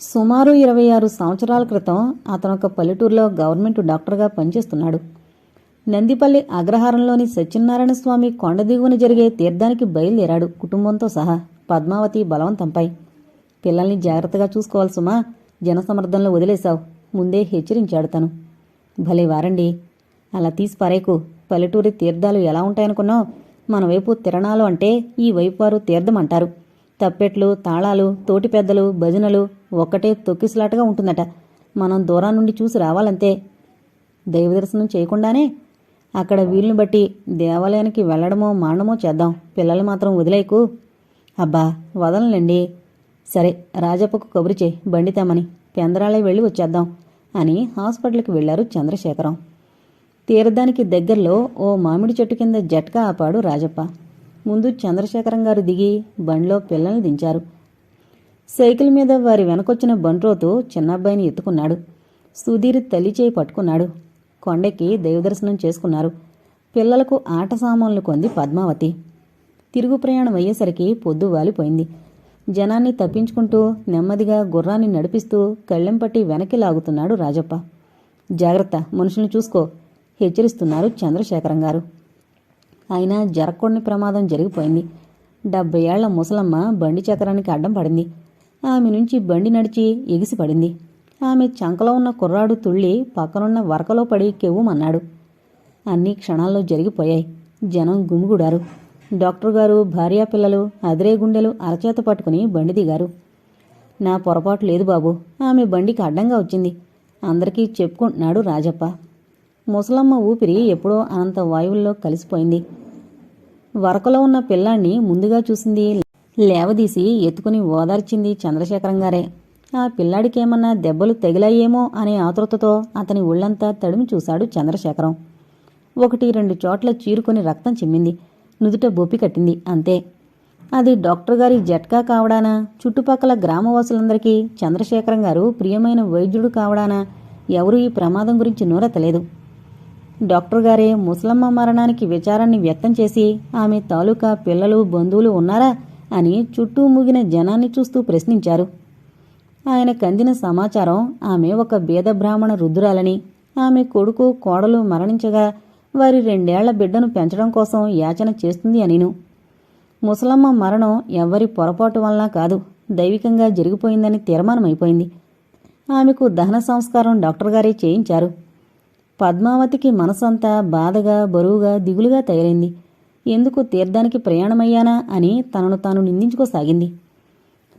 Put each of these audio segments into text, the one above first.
సుమారు ఇరవై ఆరు సంవత్సరాల క్రితం అతను ఒక పల్లెటూరులో గవర్నమెంట్ డాక్టర్గా పనిచేస్తున్నాడు. నందిపల్లి అగ్రహారంలోని సత్యనారాయణ స్వామి కొండ దిగువన జరిగే తీర్థానికి బయలుదేరాడు. కుటుంబంతో సహా పద్మావతి బలవంతంపై. పిల్లల్ని జాగ్రత్తగా చూసుకోవాలి సుమా. జనసమర్థంలో వదిలేశావు. ముందే హెచ్చరించాడు తను. భలే వారండి. అలా తీసి పరేకు. పల్లెటూరి తీర్థాలు ఎలా ఉంటాయనుకున్నావు? మన వైపు తిరణాలు అంటే ఈ వైపు వారు తీర్థం అంటారు. తప్పెట్లు తాళాలు తోటి పెద్దలు భజనలు ఒక్కటే తొక్కిసలాటగా ఉంటుందట. మనం దూరం నుండి చూసి రావాలంతే. దైవదర్శనం చేయకుండానే అక్కడ వీలుని బట్టి దేవాలయానికి వెళ్ళడమో మానడమో చేద్దాం. పిల్లలు మాత్రం వదిలేయకు. అబ్బా వదలండి సరే రాజప్పకు కబురు చేయి. బండితామని తెమ్మని. పెందరాళే వెళ్ళి వచ్చేద్దాం అని హాస్పిటల్కి వెళ్ళారు చంద్రశేఖరం. తీరదానికి దగ్గరలో ఓ మామిడి చెట్టు కింద జట్కా ఆపాడు రాజప్ప. ముందు చంద్రశేఖరం గారు దిగి బండిలో పిల్లల్ని దించారు. సైకిల్ మీద వారి వెనకొచ్చిన బండ్రోతో చిన్నబ్బాయిని ఎత్తుకున్నాడు. సుధీర్ తల్లి చేయి పట్టుకున్నాడు. కొండెక్కి దైవదర్శనం చేసుకున్నారు. పిల్లలకు ఆట సామాన్లు కొంది పద్మావతి. తిరుగు ప్రయాణం అయ్యేసరికి పొద్దు వాలిపోయింది. జనాన్ని తప్పించుకుంటూ నెమ్మదిగా గుర్రాన్ని నడిపిస్తూ కళ్ళెం పట్టి వెనక్కి లాగుతున్నాడు రాజప్ప. జాగ్రత్త మనుషుల్ని చూసుకో హెచ్చరిస్తున్నారు చంద్రశేఖరం గారు అయినా జరగకూడని ప్రమాదం జరిగిపోయింది. డెబ్బై ఏళ్ళ ముసలమ్మ బండి చక్రానికి అడ్డం పడింది. ఆమె నుంచి బండి నడిచి ఎగిసి పడింది. ఆమె చంకలో ఉన్న కుర్రాడు తుళ్ళి పక్కనున్న వరకలో పడి కెవ్వుమన్నాడు. అన్ని క్షణాల్లో జరిగిపోయాయి. జనం గుమిగుడారు. డాక్టర్ గారు భార్యా పిల్లలు అదిరే గుండెలు అరచేత పట్టుకుని బండి దిగారు. నా పొరపాటు లేదు బాబు. ఆమె బండికి అడ్డంగా వచ్చింది. అందరికీ చెప్పుకుంటున్నాడు రాజప్ప. ముసలమ్మ ఊపిరి ఎప్పుడో అనంత వాయువుల్లో కలిసిపోయింది. వరకలో ఉన్న పిల్లాన్ని ముందుగా చూసింది లేవదీసి ఎత్తుకుని ఓదార్చింది చంద్రశేఖరం గారే. ఆ పిల్లాడికేమన్నా దెబ్బలు తగిలాయేమో అనే ఆతృతతో అతని ఒళ్ళంతా తడిమి చూశాడు చంద్రశేఖరం. ఒకటి రెండు చోట్ల చీరుకొని రక్తం చిమ్మింది. నుదుట బొప్పి కట్టింది. అంతే. అది డాక్టర్ గారి జట్కా కావడానా? చుట్టుపక్కల గ్రామవాసులందరికీ చంద్రశేఖరం గారు ప్రియమైన వైద్యుడు కావడానా? ఎవరూ ఈ ప్రమాదం గురించి నోరెత్తలేదు. డాక్టర్ గారే ముసలమ్మ మరణానికి విచారాన్ని వ్యక్తం చేసి ఆమె తాలూకా పిల్లలు బంధువులు ఉన్నారా? అని చుట్టూ మూగిన జనాన్ని చూస్తూ ప్రశ్నించారు. ఆయన కందిన సమాచారం ఆమె ఒక బీద బ్రాహ్మణ రుద్రాలని ఆమె కొడుకు కోడలు మరణించగా వారి రెండేళ్ళ బిడ్డను పెంచడం కోసం యాచన చేస్తుంది అనిను. ముసలమ్మ మరణం ఎవ్వరి పొరపాటు వలన కాదు దైవికంగా జరిగిపోయిందని తీర్మానమైపోయింది. ఆమెకు దహన సంస్కారం డాక్టర్ గారే చేయించారు. పద్మావతికి మనసంతా బాధగా బరువుగా దిగులుగా తయారైంది ఎందుకు తీర్థానికి ప్రయాణమయ్యానా అని తనను తాను నిందించుకోసాగింది.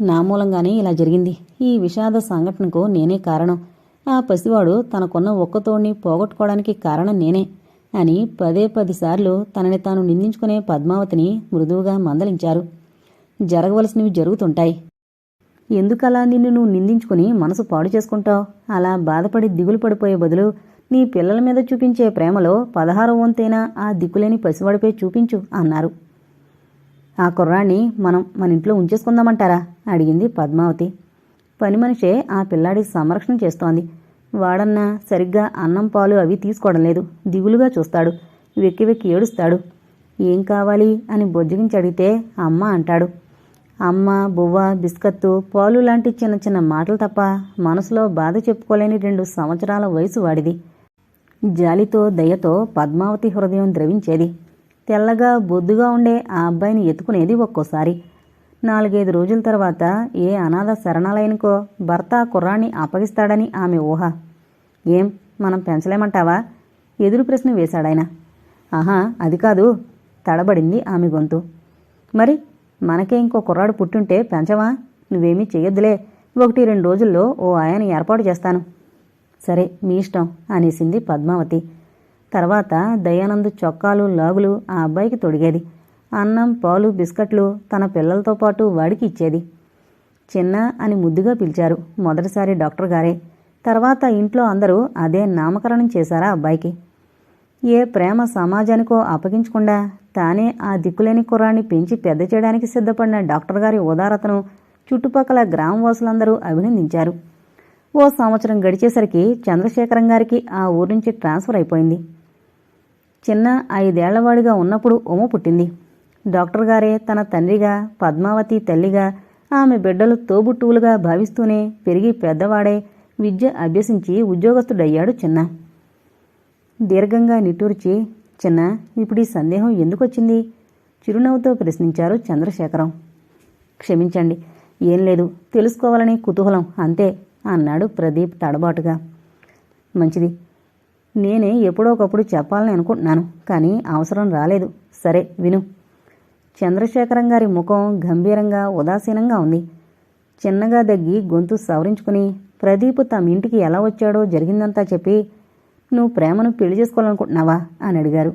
నా మూలంగానే ఇలా జరిగింది. ఈ విషాద సంఘటనకు నేనే కారణం. ఆ పసివాడు తనకున్న ఒక్కతోడిని పోగొట్టుకోవడానికి కారణం నేనే అని పదే పదిసార్లు తనని తాను నిందించుకునే పద్మావతిని మృదువుగా మందలించారు. జరగవలసినవి జరుగుతుంటాయి. ఎందుకలా నిన్ను నువ్వు నిందించుకుని మనసు పాడు చేసుకుంటావు? అలా బాధపడి దిగులు పడిపోయే బదులు నీ పిల్లల మీద చూపించే ప్రేమలో పదహారు వంతైనా ఆ దిక్కులేని పసివాడిపై చూపించు అన్నారు. ఆ కుర్రాన్ని మనం మన ఇంట్లో ఉంచేసుకుందామంటారా? అడిగింది పద్మావతి. పని మనిషే ఆ పిల్లాడి సంరక్షణ చేస్తోంది. వాడన్నా సరిగ్గా అన్నం పాలు అవి తీసుకోవడం లేదు. దిగులుగా చూస్తాడు. వెక్కి వెక్కి ఏడుస్తాడు. ఏం కావాలి అని బొజ్జగించి అడిగితే అమ్మ అంటాడు. అమ్మ బువ్వ బిస్కత్తు పాలు లాంటి చిన్న చిన్న మాటలు తప్ప మనసులో బాధ చెప్పుకోలేని రెండు సంవత్సరాల వయసు వాడిది. జాలితో దయతో పద్మావతి హృదయం ద్రవించేది. తెల్లగా బొద్దుగా ఉండే ఆ అబ్బాయిని ఎత్తుకునేది ఒక్కోసారి. నాలుగైదు రోజుల తర్వాత ఏ అనాథ శరణాలయానికో భర్త ఆ కుర్రాన్ని అప్పగిస్తాడని ఆమె ఊహ. ఏం మనం పెంచలేమంటావా? ఎదురు ప్రశ్న వేశాడాయన. ఆహా అది కాదు తడబడింది ఆమె గొంతు. మరి మనకే ఇంకో కుర్రాడు పుట్టుంటే పెంచవా? నువ్వేమీ చేయొద్దులే ఒకటి రెండు రోజుల్లో ఓ ఆయన ఏర్పాటు చేస్తాను. సరే మీ ఇష్టం అనేసింది పద్మావతి. తర్వాత దయానంద్ చొక్కాలు లాగులు ఆ అబ్బాయికి తొడిగేది. అన్నం పాలు బిస్కట్లు తన పిల్లలతో పాటు వాడికి ఇచ్చేది. చిన్న అని ముద్దుగా పిలిచారు మొదటిసారి డాక్టర్ గారే. తర్వాత ఇంట్లో అందరూ అదే నామకరణం చేశారా అబ్బాయికి. ఏ ప్రేమ సమాజానికో అప్పగించకుండా తానే ఆ దిక్కులేని కుర్రాన్ని పెంచి పెద్ద చేయడానికి సిద్ధపడిన డాక్టర్ గారి ఉదారతను చుట్టుపక్కల గ్రామవాసులందరూ అభినందించారు. ఓ సంవత్సరం గడిచేసరికి చంద్రశేఖరం గారికి ఆ ఊరు నుంచి ట్రాన్స్ఫర్ అయిపోయింది. చిన్న ఐదేళ్ళవాడిగా ఉన్నప్పుడు ఉమ పుట్టింది. డాక్టర్ గారే తన తండ్రిగా పద్మావతి తల్లిగా ఆమె బిడ్డలు తోబుట్టువులుగా భావిస్తూనే పెరిగి పెద్దవాడే విద్య అభ్యసించి ఉద్యోగస్తుడయ్యాడు చిన్న. దీర్ఘంగా నిట్టూర్చి చిన్న ఇప్పుడు ఈ సందేహం ఎందుకొచ్చింది చిరునవ్వుతో ప్రశ్నించారు చంద్రశేఖరం. క్షమించండి ఏం లేదు తెలుసుకోవాలని కుతూహలం అంతే. అన్నాడు ప్రదీప్ తడబాటుగా. మంచిది. నేనే ఎప్పుడో ఒకప్పుడు చెప్పాలని అనుకుంటున్నాను కానీ అవసరం రాలేదు. సరే విను. చంద్రశేఖరం గారి ముఖం గంభీరంగా ఉదాసీనంగా ఉంది. చిన్నగా దగ్గి గొంతు సవరించుకుని ప్రదీప్ తమ ఇంటికి ఎలా వచ్చాడో జరిగిందంతా చెప్పి నువ్వు ప్రేమను పెళ్ళి చేసుకోవాలనుకుంటున్నావా? అని అడిగారు.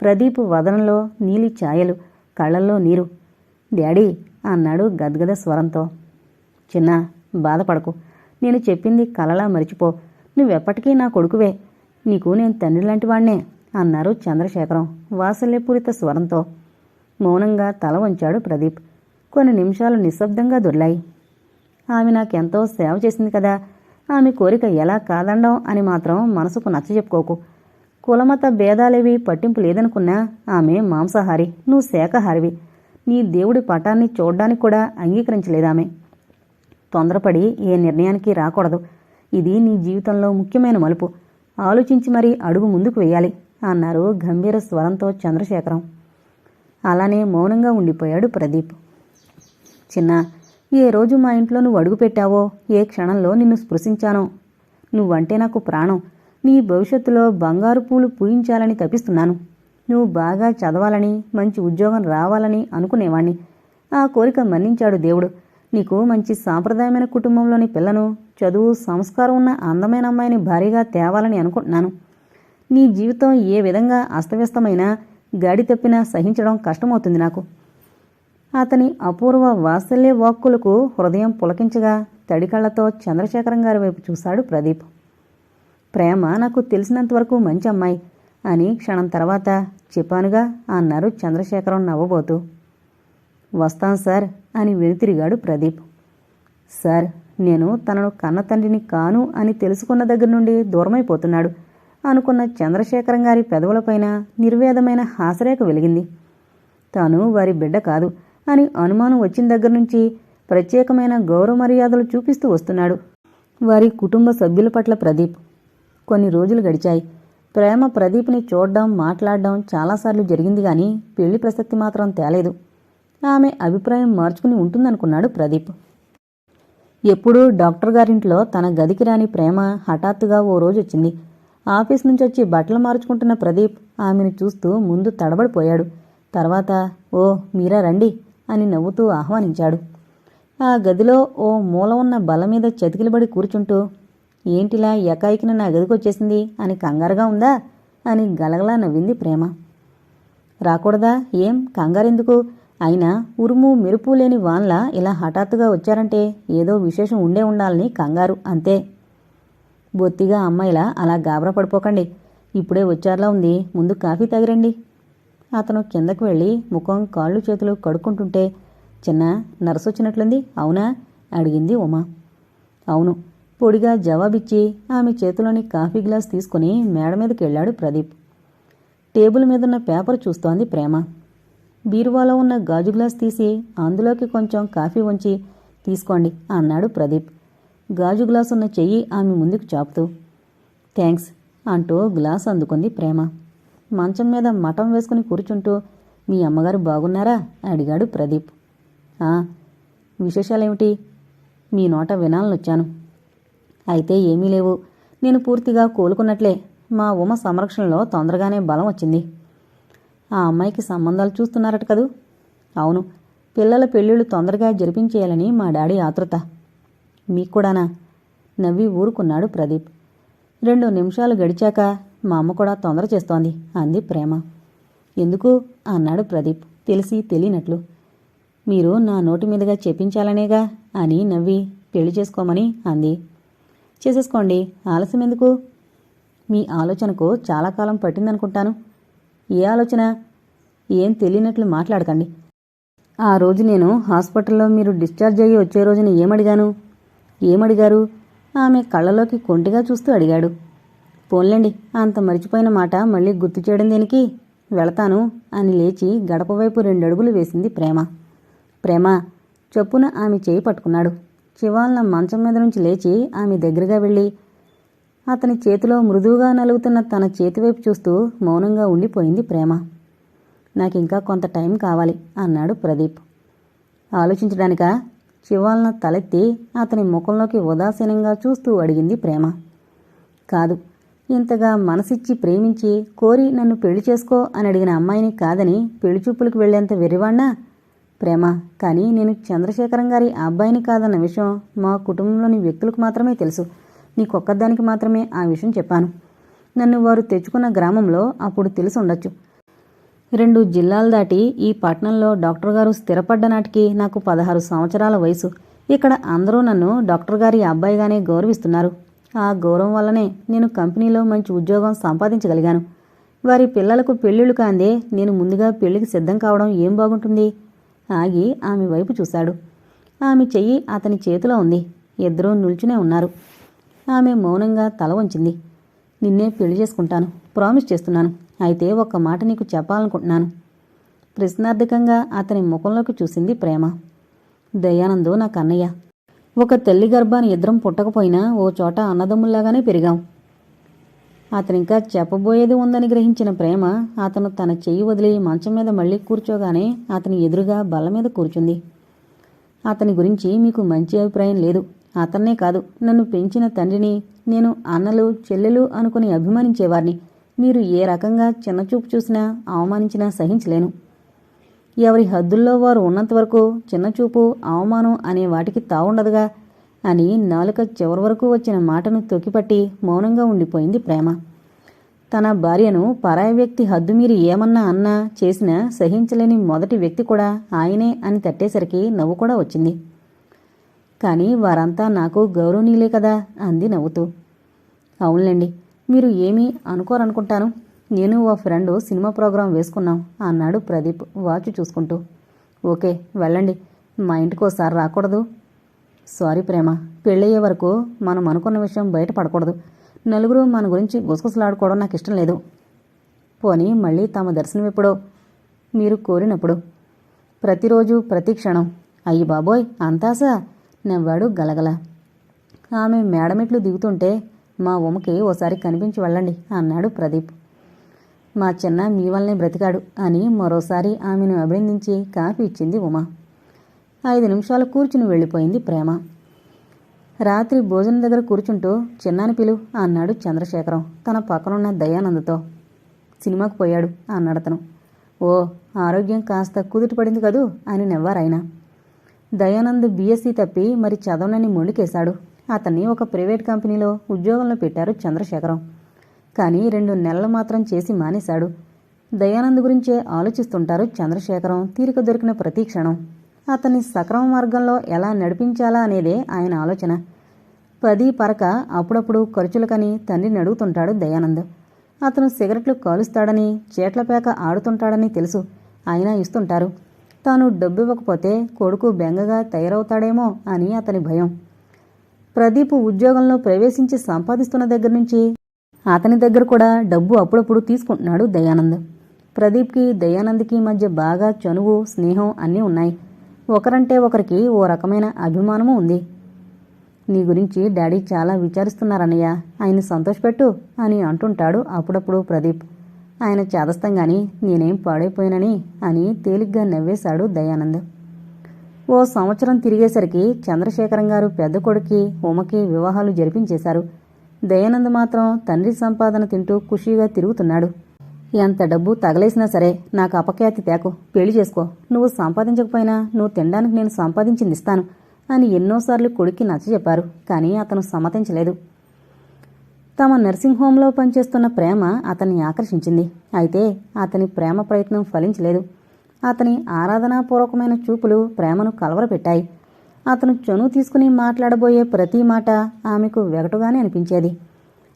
ప్రదీప్ వదనంలో నీలి ఛాయలు కళ్ళల్లో నీరు. డాడీ అన్నాడు గద్గద స్వరంతో. చిన్న బాధపడకు. నేను చెప్పింది కలలా మరిచిపో. నువ్వెప్పటికీ నా కొడుకువే. నీకు నేను తండ్రి లాంటి వాణ్ణే అన్నారు చంద్రశేఖరం వాసల్యపూరిత స్వరంతో. మౌనంగా తల వంచాడు ప్రదీప్. కొన్ని నిమిషాలు నిశ్శబ్దంగా దొర్లాయి. ఆమె నాకెంతో సేవ చేసింది కదా. ఆమె కోరిక ఎలా కాదండం అని మాత్రం మనసుకు నచ్చ చెప్పుకోకు. కులమత భేదాలేవి పట్టింపు లేదనుకున్నా ఆమె మాంసాహారి నువ్వు శాఖహారివి. నీ దేవుడి పటాన్ని చూడ్డానికి కూడా అంగీకరించలేదామె. తొందరపడి ఏ నిర్ణయానికి రాకూడదు. ఇది నీ జీవితంలో ముఖ్యమైన మలుపు. ఆలోచించి మరీ అడుగు ముందుకు వేయాలి అన్నారు గంభీర స్వరంతో చంద్రశేఖరం. అలానే మౌనంగా ఉండిపోయాడు ప్రదీప్. చిన్న ఏ రోజు మా ఇంట్లో నువ్వు అడుగుపెట్టావో ఏ క్షణంలో నిన్ను స్పృశించానో? నువ్వంటే నాకు ప్రాణం. నీ భవిష్యత్తులో బంగారు పూలు పూయించాలని తప్పిస్తున్నాను నువ్వు బాగా చదవాలని మంచి ఉద్యోగం రావాలని అనుకునేవాణ్ణి. ఆ కోరిక మన్నించాడు దేవుడు. నీకు మంచి సాంప్రదాయమైన కుటుంబంలోని పిల్లను చదువు సంస్కారం ఉన్న అందమైన అమ్మాయిని భారీగా తేవాలని అనుకుంటున్నాను. నీ జీవితం ఏ విధంగా అస్తవ్యస్తమైనా గాడి తప్పినా సహించడం కష్టమవుతుంది నాకు. అతని అపూర్వ వాత్సల్య వాక్కులకు హృదయం పులకించగా తడికళ్ళతో చంద్రశేఖరం గారి వైపు చూశాడు ప్రదీప్. ప్రేమ నాకు తెలిసినంతవరకు మంచి అమ్మాయి అని క్షణం తర్వాత చెప్పానుగా అన్నారు చంద్రశేఖరం నవ్వబోతూ. వస్తాను సార్ అని వెనుతిరిగాడు ప్రదీప్. సార్ నేను తనను కన్న తండ్రిని కాను అని తెలుసుకున్న దగ్గర నుండి దూరమైపోతున్నాడు. అనుకున్న చంద్రశేఖరం గారి పెదవులపైన నిర్వేదమైన హాసరేఖ వెలిగింది. తాను వారి బిడ్డ కాదు అని అనుమానం వచ్చిన దగ్గర నుంచి ప్రత్యేకమైన గౌరవ మర్యాదలు చూపిస్తూ వస్తున్నాడు వారి కుటుంబ సభ్యుల పట్ల ప్రదీప్. కొన్ని రోజులు గడిచాయి. ప్రేమ ప్రదీప్ని చూడడం మాట్లాడడం చాలాసార్లు జరిగింది కానీ పెళ్ళి ప్రసక్తి మాత్రం తేలేదు. ఆమె అభిప్రాయం మార్చుకుని ఉంటుందనుకున్నాడు ప్రదీప్. ఎప్పుడూ డాక్టర్ గారింట్లో తన గదికి రాని ప్రేమ హఠాత్తుగా ఓ రోజు వచ్చింది. ఆఫీస్ నుంచి వచ్చి బట్టలు మార్చుకుంటున్న ప్రదీప్ ఆమెను చూస్తూ ముందు తడబడిపోయాడు. తర్వాత ఓ మీరా రండి అని నవ్వుతూ ఆహ్వానించాడు. ఆ గదిలో ఓ మూల ఉన్న బల మీద చతికిలబడి కూర్చుంటూ ఏంటిలా ఎకాయికిన నా గదికొచ్చేసింది అని కంగారుగా ఉందా? అని గలగలా నవ్వింది ప్రేమ. రాకూడదా? ఏం? కంగారెందుకు? అయినా ఉరుము మెరుపు లేని వాన్లా ఇలా హఠాత్తుగా వచ్చారంటే ఏదో విశేషం ఉండే ఉండాలని కంగారు అంతే. బొత్తిగా అమ్మాయిలా అలా గాబరా పడిపోకండి. ఇప్పుడే వచ్చారులా ఉంది. ముందు కాఫీ తాగిరండి. అతను కిందకు వెళ్ళి ముఖం కాళ్ళు చేతులు కడుక్కుంటుంటే చిన్న నర్సు వచ్చినట్లుంది. అవునా? అడిగింది ఉమా. అవును. పొడిగా జవాబిచ్చి ఆమె చేతిలోని కాఫీ గ్లాస్ తీసుకుని మేడ మీదకి వెళ్ళాడు ప్రదీప్. టేబుల్ మీదున్న పేపర్ చూస్తోంది ప్రేమ. బీరువాలో ఉన్న గాజు గ్లాస్ తీసి అందులోకి కొంచెం కాఫీ ఉంచి తీసుకోండి అన్నాడు ప్రదీప్. గాజు గ్లాస్ ఉన్న చెయ్యి ఆమె ముందుకు చాపుతూ థ్యాంక్స్ అంటూ గ్లాస్ అందుకుంది ప్రేమ. మంచం మీద మఠం వేసుకుని కూర్చుంటూ మీ అమ్మగారు బాగున్నారా? అడిగాడు ప్రదీప్. "ఆ, విశేషాలేమిటి? మీ నోట వినాలనొచ్చాను. అయితే ఏమీ లేవు. నేను పూర్తిగా కోలుకున్నట్లే. మా ఉమ సంరక్షణలో తొందరగానే బలం వచ్చింది. ఆ అమ్మాయికి సంబంధాలు చూస్తున్నారట కదూ? అవును. పిల్లల పెళ్ళిళ్ళు తొందరగా జరిపించేయాలని మా డాడీ ఆతృత మీకు కూడానా నవ్వి ఊరుకున్నాడు ప్రదీప్. రెండు నిమిషాలు గడిచాక మా అమ్మ కూడా తొందర చేస్తోంది అంది ప్రేమ. ఎందుకు? అన్నాడు ప్రదీప్ తెలిసి తెలియనట్లు. మీరు నా నోటి మీదుగా చెప్పించాలనేగా? అని నవ్వి పెళ్ళి చేసుకోమని అంది. చేసేసుకోండి. ఆలస్యం ఎందుకు మీ ఆలోచనకు చాలా కాలం పట్టిందనుకుంటాను. ఏ ఆలోచన? ఏం తెలియనట్లు మాట్లాడకండి. ఆ రోజు నేను హాస్పిటల్లో మీరు డిశ్చార్జ్ అయ్యి వచ్చే రోజున ఏమడిగాను? ఏమడిగారు? ఆమె కళ్ళలోకి కొంటిగా చూస్తూ అడిగాడు. పోన్లేండి అంత మరిచిపోయిన మాట మళ్ళీ గుర్తు చేయడం దేనికి? వెళతాను అని లేచి గడప వైపు రెండడుగులు వేసింది ప్రేమ. ప్రేమ చొప్పున ఆమె చేయి పట్టుకున్నాడు. చివాలన మంచం మీద నుంచి లేచి ఆమె దగ్గరగా వెళ్ళి అతని చేతిలో మృదువుగా నలుగుతున్న తన చేతివైపు చూస్తూ మౌనంగా ఉండిపోయింది ప్రేమ. నాకింకా కొంత టైం కావాలి అన్నాడు ప్రదీప్. ఆలోచించడానికా చివాలన తలెత్తి అతని ముఖంలోకి ఉదాసీనంగా చూస్తూ అడిగింది ప్రేమ. కాదు ఇంతగా మనసిచ్చి ప్రేమించి కోరి నన్ను పెళ్ళి చేసుకో అని అడిగిన అమ్మాయిని కాదని పెళ్ళి చూపులకు వెళ్ళేంత వెర్రివాణ్ణా? ప్రేమ కానీ నేను చంద్రశేఖరం గారి అబ్బాయిని కాదన్న విషయం మా కుటుంబంలోని వ్యక్తులకు మాత్రమే తెలుసు. నీకొక్కదానికి మాత్రమే ఆ విషయం చెప్పాను. నన్ను వారు తెచ్చుకున్న గ్రామంలో అప్పుడు తెలిసి ఉండొచ్చు. రెండు జిల్లాలు దాటి ఈ పట్టణంలో డాక్టర్ గారు స్థిరపడ్డ నాటికి నాకు పదహారు సంవత్సరాల వయసు. ఇక్కడ అందరూ నన్ను డాక్టర్ గారి అబ్బాయిగానే గౌరవిస్తున్నారు. ఆ గౌరవం వల్లనే నేను కంపెనీలో మంచి ఉద్యోగం సంపాదించగలిగాను. వారి పిల్లలకు పెళ్ళిళ్ళు కాందే నేను ముందుగా పెళ్ళికి సిద్ధం కావడం ఏం బాగుంటుంది? ఆగి ఆమె వైపు చూశాడు. ఆమె చెయ్యి అతని చేతిలో ఉంది. ఇద్దరూ నిల్చునే ఉన్నారు. ఆమె మౌనంగా తల వంచింది. నిన్నే పెళ్ళి చేసుకుంటాను. ప్రామిస్ చేస్తున్నాను. అయితే ఒక్క మాట నీకు చెప్పాలనుకుంటున్నాను. ప్రశ్నార్థకంగా అతని ముఖంలోకి చూసింది ప్రేమ. దయానందు నా కన్నయ్య. ఒక తల్లి గర్భాన్ని ఇద్దరం పుట్టకపోయినా ఓ చోట అన్నదమ్ముల్లాగానే పెరిగాం. అతనింకా చెప్పబోయేది ఉందని గ్రహించిన ప్రేమ అతను తన చెయ్యి వదిలి మంచం మీద మళ్ళీ కూర్చోగానే అతని ఎదురుగా బల్ల మీద కూర్చుంది. అతని గురించి మీకు మంచి అభిప్రాయం లేదు. అతన్నే కాదు నన్ను పెంచిన తండ్రిని నేను అన్నలు చెల్లెలు అనుకుని అభిమానించేవారిని. మీరు ఏ రకంగా చిన్నచూపు చూసినా అవమానించినా సహించలేను. ఎవరి హద్దుల్లో వారు ఉన్నంతవరకు చిన్నచూపు అవమానం అనే వాటికి తావుండదుగా అని నాలుక చివరి వరకు వచ్చిన మాటను తొక్కిపట్టి మౌనంగా ఉండిపోయింది ప్రేమ. తన భార్యను పరాయ వ్యక్తి హద్దు మీరు ఏమన్నా అన్నా చేసినా సహించలేని మొదటి వ్యక్తి కూడా ఆయనే అని తట్టేసరికి నవ్వు కూడా వచ్చింది. కానీ వారంతా నాకు గౌరవనీయులే కదా అంది నవ్వుతూ. అవునులేండి మీరు ఏమీ అనుకోరనుకుంటాను. నేను ఓ ఫ్రెండ్ సినిమా ప్రోగ్రాం వేసుకున్నాం అన్నాడు ప్రదీప్ వాచ్ చూసుకుంటూ. ఓకే వెళ్ళండి మా ఇంటికోసారి రాకూడదు. సారీ ప్రేమ పెళ్ళయ్యే వరకు మనం అనుకున్న విషయం బయటపడకూడదు. నలుగురు మన గురించి గుసగుసలాడుకోవడం నాకు ఇష్టం లేదు. పోనీ మళ్ళీ తమ దర్శనం ఎప్పుడో? మీరు కోరినప్పుడు. ప్రతిరోజు ప్రతి క్షణం. అయ్యి బాబోయ్ అంతాసా? నవ్వాడు గలగల. ఆమె మేడమెట్లు దిగుతుంటే మా ఉమకి ఓసారి కనిపించి వెళ్ళండి అన్నాడు ప్రదీప్. మా చిన్న మీ వల్లనే బ్రతికాడు అని మరోసారి ఆమెను అభినందించి కాఫీ ఇచ్చింది ఉమ. ఐదు నిమిషాలు కూర్చుని వెళ్ళిపోయింది ప్రేమ. రాత్రి భోజనం దగ్గర కూర్చుంటూ చిన్నాని పిలు అన్నాడు చంద్రశేఖరం తన పక్కనున్న దయానందతో. సినిమాకు పోయాడు అన్నాడతను. ఓ ఆరోగ్యం కాస్త కుదుట పడింది కదూ అని నవ్వారాయన. దయానంద్ బీఎస్సీ తప్పి మరి చదవనని మొండికేశాడు. అతన్ని ఒక ప్రైవేట్ కంపెనీలో ఉద్యోగంలో పెట్టారు చంద్రశేఖరం. కానీ రెండు నెలలు మాత్రం చేసి మానేశాడు. దయానంద్ గురించే ఆలోచిస్తుంటారు చంద్రశేఖరం తీరిక దొరికిన ప్రతి క్షణం. అతన్ని సక్రమ మార్గంలో ఎలా నడిపించాలా అనేదే ఆయన ఆలోచన. పది పరక అప్పుడప్పుడు ఖర్చులకని తండ్రిని అడుగుతుంటాడు దయానంద్. అతను సిగరెట్లు కాలుస్తాడని చేట్లపేక ఆడుతుంటాడని తెలుసు. అయినా ఇస్తుంటారు. తాను డబ్బు ఇవ్వకపోతే కొడుకు బెంగగా తయారవుతాడేమో అని అతని భయం. ప్రదీప్ ఉద్యోగంలో ప్రవేశించి సంపాదిస్తున్న దగ్గర నుంచి అతని దగ్గర కూడా డబ్బు అప్పుడప్పుడు తీసుకుంటున్నాడు దయానంద్. ప్రదీప్కి దయానంద్కి మధ్య బాగా చనువు స్నేహం అన్నీ ఉన్నాయి. ఒకరంటే ఒకరికి ఓ రకమైన అభిమానము ఉంది. నీ గురించి డాడీ చాలా విచారిస్తున్నారన్నయ్య ఆయన్ని సంతోషపెట్టు అని అంటుంటాడు అప్పుడప్పుడు ప్రదీప్. ఆయన చేదస్తంగాని నేనేం పాడైపోయానని అని తేలిగ్గా నవ్వేశాడు దయానంద్. ఓ సంవత్సరం తిరిగేసరికి చంద్రశేఖరం గారు పెద్ద కొడుక్కి ఉమకి వివాహాలు జరిపించేశారు. దయానంద్ మాత్రం తండ్రి సంపాదన తింటూ ఖుషీగా తిరుగుతున్నాడు. ఎంత డబ్బు తగలేసినా సరే నాకు అపఖ్యాతి తేకు పెళ్ళి చేసుకో. నువ్వు సంపాదించకపోయినా నువ్వు తినడానికి నేను సంపాదించింది ఇస్తాను అని ఎన్నోసార్లు కొడుక్కి నచ్చజెప్పారు కానీ అతను సమ్మతించలేదు. తమ నర్సింగ్ హోంలో పనిచేస్తున్న ప్రేమ అతన్ని ఆకర్షించింది. అయితే అతని ప్రేమ ప్రయత్నం ఫలించలేదు. అతని ఆరాధనాపూర్వకమైన చూపులు ప్రేమను కలవరపెట్టాయి. అతను చను తీసుకుని మాట్లాడబోయే ప్రతి మాట ఆమెకు వెగటుగానే అనిపించేది.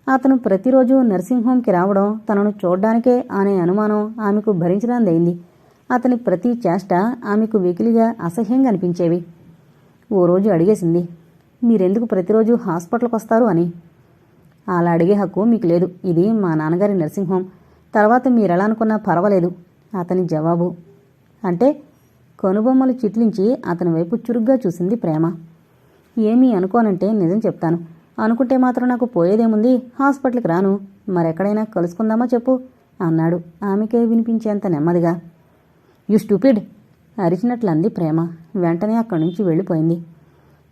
అతను ప్రతిరోజు నర్సింగ్ హోంకి రావడం తనను చూడ్డానికే అనే అనుమానం ఆమెకు భరించడానిదైంది. అతని ప్రతి చేష్ట ఆమెకు వెకిలిగా అసహ్యంగా అనిపించేవి. ఓ రోజు అడిగేసింది మీరెందుకు ప్రతిరోజు హాస్పిటల్కి వస్తారు అని. అలా అడిగే హక్కు మీకు లేదు. ఇది మా నాన్నగారి నర్సింగ్ హోమ్ తర్వాత మీరెలా అనుకున్నా పర్వాలేదు. అతని జవాబు. అంటే కనుబొమ్మలు చిట్లించి అతని వైపు చురుగ్గా చూసింది ప్రేమ. ఏమీ అనుకోనంటే నిజం చెప్తాను. అనుకుంటే మాత్రం నాకు పోయేదేముంది? హాస్పిటల్కి రాను. మరెక్కడైనా కలుసుకుందామా చెప్పు? అన్నాడు. ఆమెకే వినిపించేంత నెమ్మదిగా. You stupid? అరిచినట్లు అంది ప్రేమ. వెంటనే అక్కడి నుంచి వెళ్ళిపోయింది.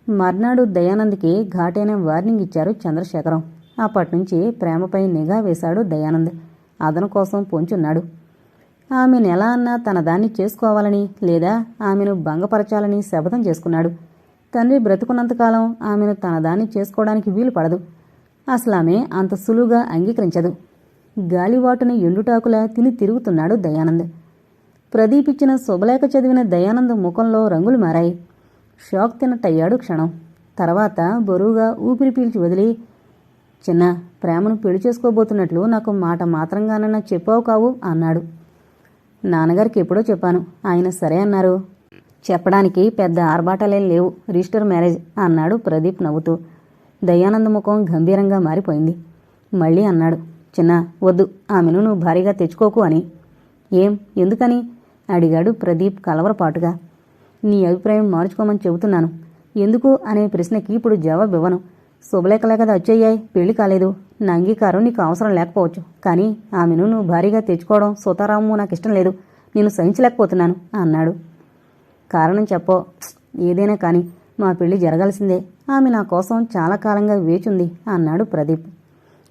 మర్నాడు దయానంద్కి ఘాటైన వార్నింగ్ ఇచ్చారు చంద్రశేఖరం. అప్పటినుంచి ప్రేమపై నిఘా వేశాడు దయానంద్. అదను కోసం పొంచున్నాడు. ఆమెను ఎలా అన్నా తన దాన్ని చేసుకోవాలని లేదా ఆమెను భంగపరచాలని శపథం చేసుకున్నాడు. తండ్రి బ్రతుకున్నంతకాలం ఆమెను తన దాన్ని చేసుకోవడానికి వీలు పడదు. అసలు ఆమె అంత సులువుగా అంగీకరించదు. గాలివాటును ఎండుటాకులా తిని తిరుగుతున్నాడు దయానంద్. ప్రదీప్ ఇచ్చిన శుభలేఖ చదివిన దయానంద్ ముఖంలో రంగులు మారాయి. షాక్ తిన్నట్టయ్యాడు క్షణం. తర్వాత బరువుగా ఊపిరి పీల్చి వదిలి చిన్న ప్రేమను పెళ్ళి చేసుకోబోతున్నట్లు నాకు మాట మాత్రంగానన్నా చెప్పావు కావు అన్నాడు. నాన్నగారికి ఎప్పుడో చెప్పాను. ఆయన సరే అన్నారు. చెప్పడానికి పెద్ద ఆర్భాటాలేం లేవు. రిజిస్టర్ మ్యారేజ్ అన్నాడు ప్రదీప్ నవ్వుతూ. దయానంద ముఖం గంభీరంగా మారిపోయింది. మళ్ళీ అన్నాడు. చిన్న వద్దు ఆమెను నువ్వు భారీగా తెచ్చుకోకు అని. ఏం? ఎందుకని? అడిగాడు ప్రదీప్ కలవరపాటుగా. నీ అభిప్రాయం మార్చుకోమని చెబుతున్నాను. ఎందుకు? అనే ప్రశ్నకి ఇప్పుడు జవాబు ఇవ్వను శుభలేఖలే కదా వచ్చేయ్యాయి పెళ్ళి కాలేదు. నా అంగీకారం నీకు అవసరం లేకపోవచ్చు. కానీ ఆమెను నువ్వు భారీగా తెచ్చుకోవడం సుతారాము నాకు ఇష్టం లేదు. నేను సహించలేకపోతున్నాను అన్నాడు. కారణం చెప్పో. ఏదైనా కానీ మా పెళ్ళి జరగాల్సిందే. ఆమె నా కోసం చాలా కాలంగా వేచుంది అన్నాడు ప్రదీప్.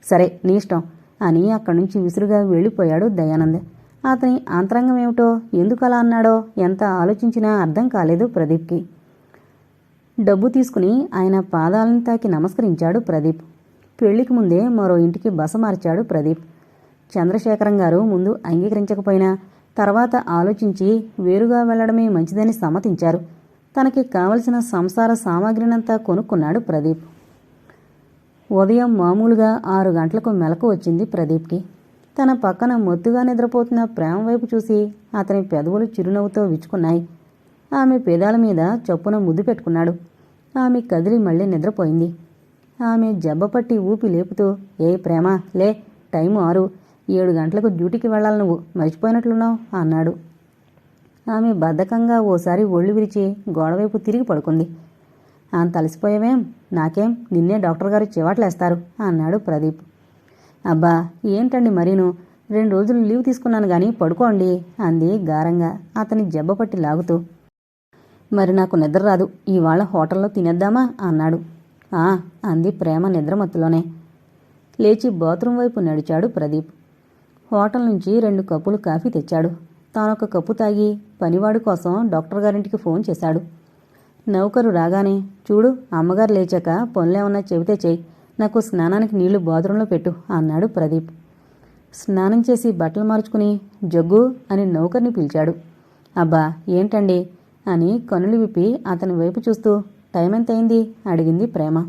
సరే నీ ఇష్టం అని అక్కడి నుంచి విసురుగా వెళ్ళిపోయాడు దయానంద్. అతని అంతరంగం ఏమిటో ఎందుకు అలా అన్నాడో ఎంత ఆలోచించినా అర్థం కాలేదు ప్రదీప్కి. డబ్బు తీసుకుని ఆయన పాదాలను తాకి నమస్కరించాడు ప్రదీప్. పెళ్ళికి ముందే మరో ఇంటికి బస మార్చాడు ప్రదీప్. చంద్రశేఖరం గారు ముందు అంగీకరించకపోయినా తర్వాత ఆలోచించి వేరుగా వెళ్ళడమే మంచిదని సమ్మతించారు. తనకి కావలసిన సంసార సామాగ్రినంతా కొనుక్కున్నాడు ప్రదీప్. ఉదయం మామూలుగా ఆరు గంటలకు మెలకు వచ్చింది ప్రదీప్కి. తన పక్కన మొత్తుగా నిద్రపోతున్న ప్రేమ వైపు చూసి అతని పెదవులు చిరునవ్వుతో విచ్చుకున్నాయి. ఆమె పేదాల మీద చొప్పున ముద్దు పెట్టుకున్నాడు. ఆమె కదిలి మళ్ళీ నిద్రపోయింది. ఆమె జబ్బపట్టి ఊపి లేపుతూ ఏ ప్రేమ లే టైం ఆరు. ఏడు గంటలకు డ్యూటీకి వెళ్ళాలి నువ్వు. మర్చిపోయినట్లున్నావు అన్నాడు. ఆమె బద్ధకంగా ఓసారి ఒళ్ళు విరిచి గోడవైపు తిరిగి పడుకుంది. అంత అలసిపోయావేం నాకేం? నిన్నే డాక్టర్ గారు చివాట్లేస్తారు అన్నాడు ప్రదీప్. అబ్బా ఏంటండి మరీను? రెండు రోజులు లీవ్ తీసుకున్నాను కానీ పడుకోండి అంది గారంగా. అతని జబ్బపట్టి లాగుతూ మరి నాకు నిద్ర రాదు. ఇవాళ హోటల్లో తినేద్దామా? అన్నాడు. ఆ అంది ప్రేమ నిద్రమత్తులోనే లేచి బాత్రూం వైపు నడిచాడు ప్రదీప్. హోటల్ నుంచి రెండు కప్పులు కాఫీ తెచ్చాడు. తానొక కప్పు తాగి పనివాడు కోసం డాక్టర్ గారింటికి ఫోన్ చేశాడు. నౌకరు రాగానే చూడు అమ్మగారు లేచాక పనులేమన్నా చెబితే చెయ్యి. నాకు స్నానానికి నీళ్ళు బాత్రూంలో పెట్టు అన్నాడు ప్రదీప్. స్నానం చేసి బట్టలు మార్చుకుని జగ్గు అని నౌకర్ని పిలిచాడు. అబ్బా ఏంటండి? అని కనులు విప్పి అతని వైపు చూస్తూ టైం ఎంతయింది అడిగింది ప్రేమ.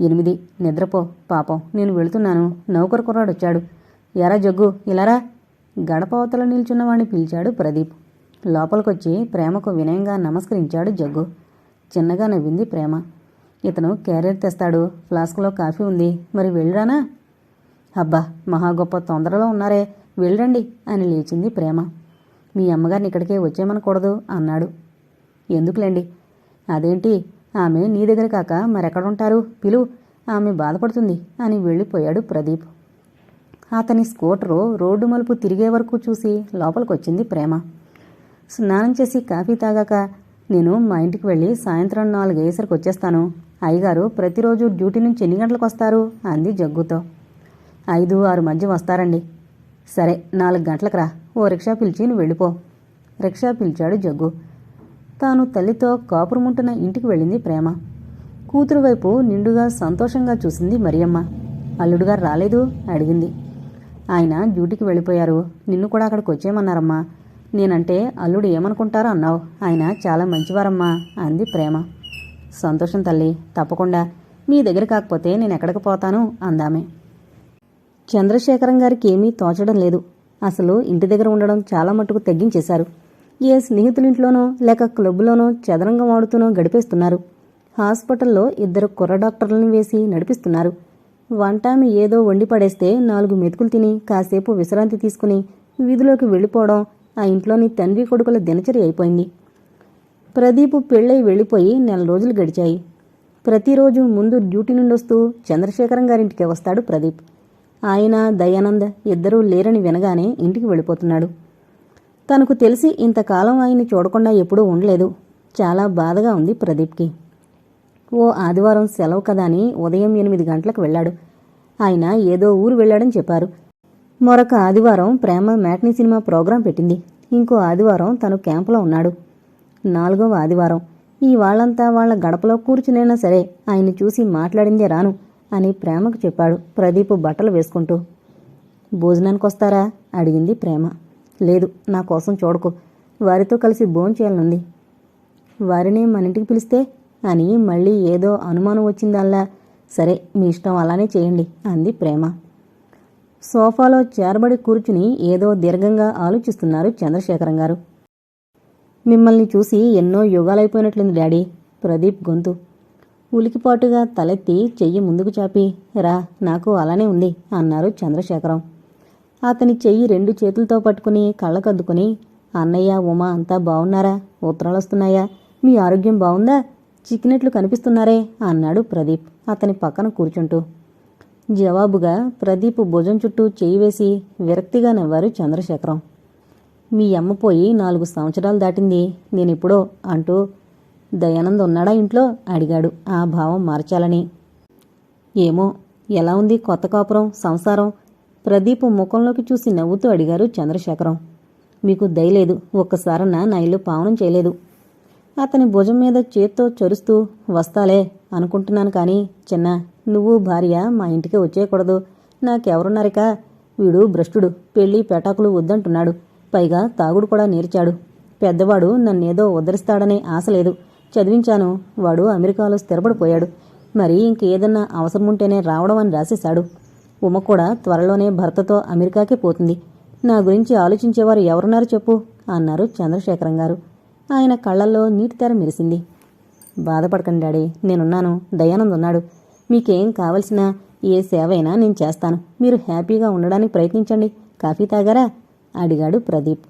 ఎనిమిది. నిద్రపో. పాపం. నేను వెళుతున్నాను. నౌకరు కుర్రాడు వచ్చాడు. ఎరా జగ్గు ఇలారా గడపవతల నిల్చున్నవాణ్ణి పిలిచాడు ప్రదీప్. లోపలికొచ్చి ప్రేమకు వినయంగా నమస్కరించాడు జగ్గు. చిన్నగా నవ్వింది ప్రేమ. ఇతను క్యారియర్ తెస్తాడు. ఫ్లాస్క్లో కాఫీ ఉంది. మరి వెళ్ళరానా అబ్బా మహా గొప్ప తొందరలో ఉన్నారే. వెళ్ళండి అని లేచింది ప్రేమ. మీ అమ్మగారిని ఇక్కడికే వచ్చేయమనకూడదు అన్నాడు. ఎందుకులేండి? అదేంటి? ఆమె నీ దగ్గర కాక మరెక్కడుంటారు? పిలువు ఆమె బాధపడుతుంది అని వెళ్ళిపోయాడు ప్రదీప్. అతని స్కూటరు రోడ్డు మలుపు తిరిగే వరకు చూసి లోపలికొచ్చింది ప్రేమ. స్నానం చేసి కాఫీ తాగాక నేను మా ఇంటికి వెళ్ళి సాయంత్రం నాలుగు అయ్యేసరికి వచ్చేస్తాను. అయ్యగారు ప్రతిరోజు డ్యూటీ నుంచి ఎన్ని గంటలకు వస్తారు? అంది జగ్గుతో. ఐదు ఆరు మధ్య వస్తారండి. సరే నాలుగు గంటలకు రా. ఓ రిక్షా పిలిచి నువ్వు వెళ్ళిపో. రిక్షా పిలిచాడు జగ్గు. తాను తల్లితో కాపురముంటున్న ఇంటికి వెళ్ళింది ప్రేమ. కూతురు వైపు నిండుగా సంతోషంగా చూసింది మరియమ్మ. అల్లుడుగా రాలేదు? అడిగింది. ఆయన డ్యూటీకి వెళ్ళిపోయారు. నిన్ను కూడా అక్కడికి వచ్చేయమన్నారమ్మా. నేనంటే అల్లుడు ఏమనుకుంటారో అన్నావు. ఆయన చాలా మంచివారమ్మా అంది ప్రేమ. సంతోషం తల్లి తప్పకుండా. మీ దగ్గర కాకపోతే నేను ఎక్కడికి పోతాను? అందామే. చంద్రశేఖరం గారికి ఏమీ తోచడం లేదు. అసలు ఇంటి దగ్గర ఉండడం చాలా మట్టుకు తగ్గించేశారు ఏ స్నేహితులింట్లోనో లేక క్లబ్లోనో చదరంగం ఆడుతూనో గడిపేస్తున్నారు. హాస్పిటల్లో ఇద్దరు కుర్ర డాక్టర్లను వేసి నడిపిస్తున్నారు. వంటామి ఏదో వండి పడేస్తే నాలుగు మెతుకులు తిని కాసేపు విశ్రాంతి తీసుకుని వీధిలోకి వెళ్ళిపోవడం ఆ ఇంట్లోని తండ్రి కొడుకుల దినచర్య అయిపోయింది. ప్రదీప్ పెళ్ళై వెళ్ళిపోయి నెల రోజులు గడిచాయి. ప్రతిరోజు ముందు డ్యూటీ నుండి వస్తూ చంద్రశేఖరం గారింటికి వస్తాడు ప్రదీప్. ఆయన దయానంద్ ఇద్దరూ లేరని వినగానే ఇంటికి వెళ్ళిపోతున్నాడు. తనకు తెలిసి ఇంతకాలం ఆయన్ని చూడకుండా ఎప్పుడూ ఉండలేదు. చాలా బాధగా ఉంది ప్రదీప్కి. ఓ ఆదివారం సెలవు కదా అని ఉదయం ఎనిమిది గంటలకు వెళ్ళాడు. ఆయన ఏదో ఊరు వెళ్ళాడని చెప్పారు. మరొక ఆదివారం ప్రేమ మ్యాట్నీ సినిమా ప్రోగ్రాం పెట్టింది. ఇంకో ఆదివారం తను క్యాంపులో ఉన్నాడు. నాలుగవ ఆదివారం. ఈ వాళ్ళంతా వాళ్ళ గడపలో కూర్చునైనా సరే ఆయన్ని చూసి మాట్లాడిందే రాను అని ప్రేమకు చెప్పాడు ప్రదీప్ బట్టలు వేసుకుంటూ. భోజనానికి వస్తారా అడిగింది ప్రేమ. లేదు నా కోసం చూడకు. వారితో కలిసి భోంచేయాలనుంది వారిని మన ఇంటికి పిలిస్తే అని మళ్ళీ ఏదో అనుమానం వచ్చిందల్లా. సరే మీ ఇష్టం అలానే చేయండి అంది ప్రేమ. సోఫాలో చేరబడి కూర్చుని ఏదో దీర్ఘంగా ఆలోచిస్తున్నారు చంద్రశేఖరం గారు. మిమ్మల్ని చూసి ఎన్నో యుగాలైపోయినట్లుంది డాడీ ప్రదీప్ గొంతు. ఉలికిపాటుగా తలెత్తి చెయ్యి ముందుకు చాపి రా నాకు అలానే ఉంది అన్నారు చంద్రశేఖరం. అతని చెయ్యి రెండు చేతులతో పట్టుకుని కళ్ళకద్దుకుని అన్నయ్య ఉమా అంతా బాగున్నారా ఉత్తరాలు వస్తున్నాయా మీ ఆరోగ్యం బాగుందా చిక్కినట్లు కనిపిస్తున్నారే అన్నాడు ప్రదీప్ అతని పక్కన కూర్చుంటూ. జవాబుగా ప్రదీప్ భుజం చుట్టూ చేయి వేసి విరక్తిగా నవ్వారు చంద్రశేఖరం. మీ అమ్మ పోయి నాలుగు సంవత్సరాలు దాటింది నేనిప్పుడో అంటూ దయానంద్ ఉన్నాడా ఇంట్లో? అడిగాడు ఆ భావం మార్చాలని. ఏమో ఎలా ఉంది? కొత్త కాపురం? సంసారం? ప్రదీప్ ముఖంలోకి చూసి నవ్వుతూ అడిగారు చంద్రశేఖరం. మీకు దయలేదు ఒక్కసారన్నా నా ఇల్లు పావనం చేయలేదు. అతని భుజం మీద చేత్తో చరుస్తూ వస్తాలే అనుకుంటున్నాను కానీ చిన్న నువ్వు భార్య మా ఇంటికి వచ్చేయకూడదు. నాకెవరున్నారిక? వీడు భ్రష్టుడు. పెళ్ళి పెటాకులు వద్దంటున్నాడు. పైగా తాగుడు కూడా నేర్చాడు. పెద్దవాడు నన్నేదో ఉద్ధరిస్తాడనే ఆశ లేదు. చదివించాను. వాడు అమెరికాలో స్థిరపడిపోయాడు. మరి ఇంకేదన్నా అవసరముంటేనే రావడం అని రాసేశాడు. ఉమ కూడా త్వరలోనే భర్తతో అమెరికాకే పోతుంది. నా గురించి ఆలోచించేవారు ఎవరున్నారు చెప్పు? అన్నారు చంద్రశేఖరం గారు. ఆయన కళ్ళల్లో నీటి తెర మెరిసింది. బాధపడకండి డాడీ నేనున్నాను. దయానంద్ ఉన్నాడు. మీకేం కావలసిన ఏ సేవ అయినా నేను చేస్తాను. మీరు హ్యాపీగా ఉండడానికి ప్రయత్నించండి. కాఫీ తాగారా? అడిగాడు ప్రదీప్.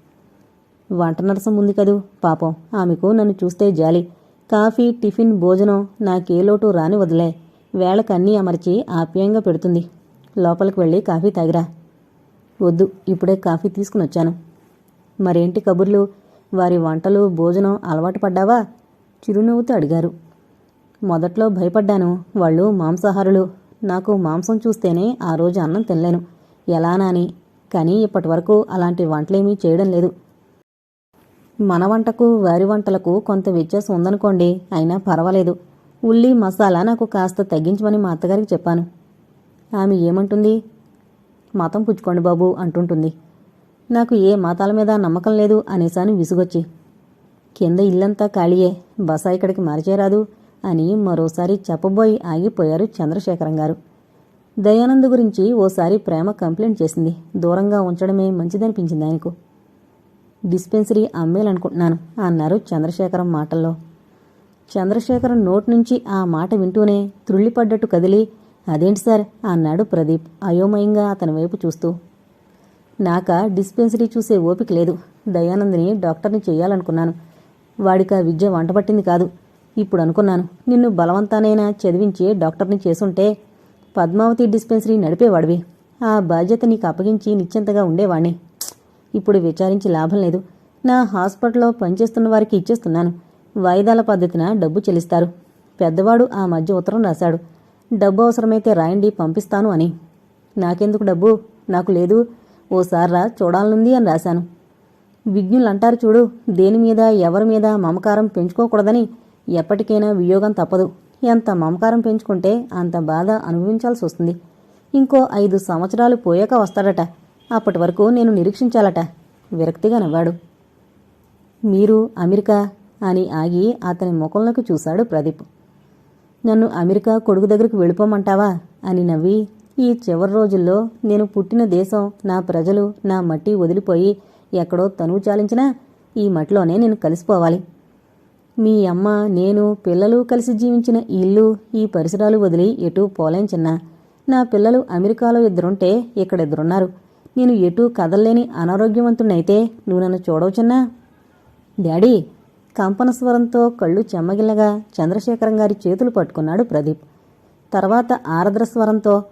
వంట నరసం ఉంది కదూ? పాపం. ఆమెకు నన్ను చూస్తే జాలి. కాఫీ టిఫిన్ భోజనం నాకే లోటు రాని వదిలే వేళకన్నీ అమర్చి ఆప్యాయంగా పెడుతుంది. లోపలికి వెళ్ళి కాఫీ తాగిరా. వద్దు ఇప్పుడే కాఫీ తీసుకుని వచ్చాను. మరేంటి కబుర్లు? వారి వంటలు భోజనం అలవాటు పడ్డావా? చిరునవ్వుతో అడిగారు. మొదట్లో భయపడ్డాను. వాళ్ళు మాంసాహారులు. నాకు మాంసం చూస్తేనే ఆ రోజు అన్నం తినలేను. ఎలానాని కానీ ఇప్పటి వరకు అలాంటి వంటలేమీ చేయడం లేదు. మన వంటకు వారి వంటలకు కొంత వ్యత్యాసం ఉందనుకోండి. అయినా పర్వాలేదు. ఉల్లి మసాలా నాకు కాస్త తగ్గించమని మా అత్తగారికి చెప్పాను. ఆమె ఏమంటుంది? మతం పుచ్చుకోండి బాబు అంటుంటుంది. నాకు ఏ మతాల మీద నమ్మకం లేదు అనేసాను విసుగొచ్చి. కింద ఇల్లంతా ఖాళీయే బస ఇక్కడికి మార్చేరాదు అని మరోసారి చెప్పబోయి ఆగిపోయారు చంద్రశేఖరం గారు. దయానంద్ గురించి ఓసారి ప్రేమ కంప్లైంట్ చేసింది. దూరంగా ఉంచడమే మంచిదనిపించింది ఆయనకు. డిస్పెన్సరీ అమ్మేలనుకుంటున్నాను అన్నారు చంద్రశేఖరం మాటల్లో. చంద్రశేఖరం నోటి నుంచి ఆ మాట వింటూనే త్రుళ్ళిపడ్డట్టు కదిలి అదేంటి సార్? అన్నాడు ప్రదీప్ అయోమయంగా అతని వైపు చూస్తూ. నాక డిస్పెన్సరీ చూసే ఓపిక లేదు. దయానందిని డాక్టర్ని చేయాలనుకున్నాను. వాడికి ఆ విద్య వంటపట్టింది కాదు. ఇప్పుడు అనుకున్నాను. నిన్ను బలవంతానైనా చదివించి డాక్టర్ని చేసుంటే పద్మావతి డిస్పెన్సరీ నడిపేవాడివి. ఆ బాధ్యత నీకు అప్పగించి నిశ్చింతగా ఉండేవాణ్ణి. ఇప్పుడు విచారించి లాభం లేదు. నా హాస్పిటల్లో పనిచేస్తున్న వారికి ఇచ్చేస్తున్నాను. వాయిదాల పద్ధతిన డబ్బు చెల్లిస్తారు. పెద్దవాడు ఆ మధ్య ఉత్తరం రాశాడు. డబ్బు అవసరమైతే రాయండి పంపిస్తాను అని. నాకెందుకు డబ్బు? నాకు లేదు. ఓసార్రా చూడాలనుంది అని రాశాను. విజ్ఞులు అంటారు చూడు దేని మీద ఎవరి మీద మమకారం పెంచుకోకూడదని ఎప్పటికైనా వియోగం తప్పదు. ఎంత మమకారం పెంచుకుంటే అంత బాధ అనుభవించాల్సి వస్తుంది. ఇంకో ఐదు సంవత్సరాలు పోయాక వస్తాడట. అప్పటి వరకు నేను నిరీక్షించాలట. విరక్తిగా నవ్వాడు. మీరు అమెరికా? అని ఆగి అతని ముఖంలోకి చూశాడు ప్రదీప్. నన్ను అమెరికా కొడుకు దగ్గరికి వెళ్ళిపోమంటావా? అని నవ్వి ఈ చివరి రోజుల్లో నేను పుట్టిన దేశం నా ప్రజలు నా మట్టి వదిలిపోయి ఎక్కడో తనువు చాలించినా ఈ మట్టిలోనే నేను కలిసిపోవాలి. మీ అమ్మ నేను పిల్లలు కలిసి జీవించిన ఇల్లు ఈ పరిసరాలు వదిలి ఎటూ పోలేం చిన్న. నా పిల్లలు అమెరికాలో ఇద్దరుంటే ఇక్కడ ఇద్దరున్నారు. నేను ఎటూ కదల్లేని అనారోగ్యవంతున్నైతే నువ్వు నన్ను చూడవు చిన్నా. డాడీ కంపన స్వరంతో కళ్ళు చెమ్మగిల్లగా చంద్రశేఖరం గారి చేతులు పట్టుకున్నాడు ప్రదీప్. తర్వాత ఆరద్ర స్వరంతో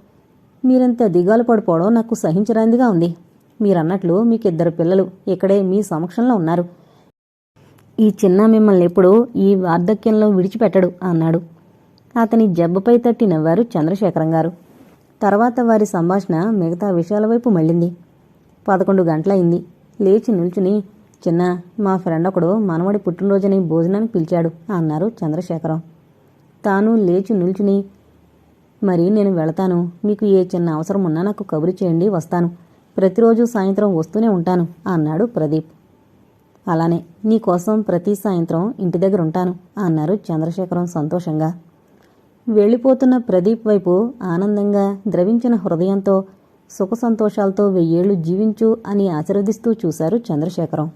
మీరింత దిగాలు పడిపోవడం నాకు సహించరాందిగా ఉంది. మీరన్నట్లు మీకిద్దరు పిల్లలు ఇక్కడే మీ సమక్షంలో ఉన్నారు. ఈ చిన్న మిమ్మల్ని ఎప్పుడూ ఈ వార్ధక్యంలో విడిచిపెట్టడు అన్నాడు. అతని జబ్బపై తట్టి నవ్వారు చంద్రశేఖరం గారు తర్వాత వారి సంభాషణ మిగతా విషయాల వైపు మళ్ళింది. పదకొండు గంటలైంది లేచి నిల్చుని చిన్న మా ఫ్రెండ్ ఒకడు మనవడి పుట్టినరోజుని భోజనానికి పిలిచాడు అన్నారు చంద్రశేఖరం. తాను లేచి నిల్చుని మరి నేను వెళతాను. మీకు ఏ చిన్న అవసరం ఉన్నా నాకు కబురు చేయండి వస్తాను. ప్రతిరోజు సాయంత్రం వస్తూనే ఉంటాను అన్నాడు ప్రదీప్. అలానే నీకోసం ప్రతి సాయంత్రం ఇంటి దగ్గర ఉంటాను అన్నారు చంద్రశేఖరం సంతోషంగా. వెళ్ళిపోతున్న ప్రదీప్ వైపు ఆనందంగా ద్రవించిన హృదయంతో సుఖ సంతోషాలతో వెయ్యేళ్ళు జీవించు అని ఆశీర్వదిస్తూ చూశారు చంద్రశేఖరం.